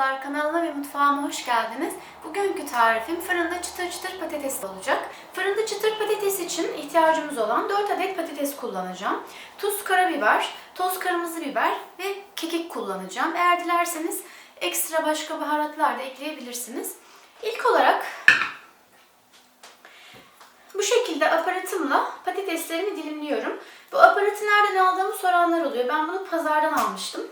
Merhabalar kanalıma ve mutfağıma hoş geldiniz. Bugünkü tarifim fırında çıtır çıtır patates olacak. Fırında çıtır patates için ihtiyacımız olan 4 adet patates kullanacağım. Tuz, karabiber, toz kırmızı biber ve kekik kullanacağım. Eğer dilerseniz ekstra başka baharatlar da ekleyebilirsiniz. İlk olarak bu şekilde aparatımla patateslerimi dilimliyorum. Bu aparatı nereden aldığımı soranlar oluyor. Ben bunu pazardan almıştım.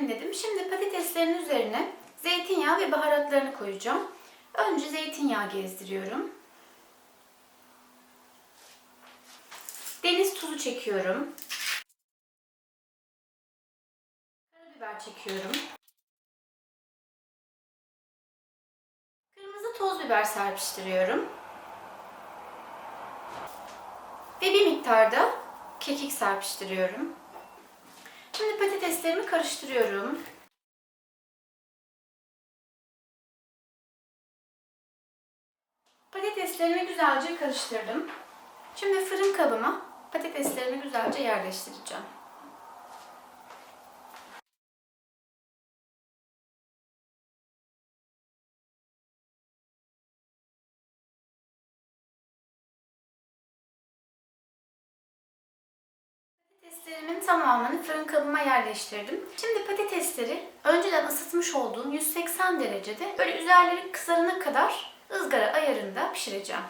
Dilimledim. Şimdi patateslerin üzerine zeytinyağı ve baharatlarını koyacağım. Önce zeytinyağı gezdiriyorum. Deniz tuzu çekiyorum. Karabiber çekiyorum. Kırmızı toz biber serpiştiriyorum. Ve bir miktarda kekik serpiştiriyorum. Patateslerimi karıştırıyorum. Patateslerimi güzelce karıştırdım. Şimdi fırın kabıma patateslerimi güzelce yerleştireceğim. Patateslerimin tamamını fırın kabıma yerleştirdim. Şimdi patatesleri önceden ısıtmış olduğum 180 derecede böyle üzerleri kızarana kadar ızgara ayarında pişireceğim.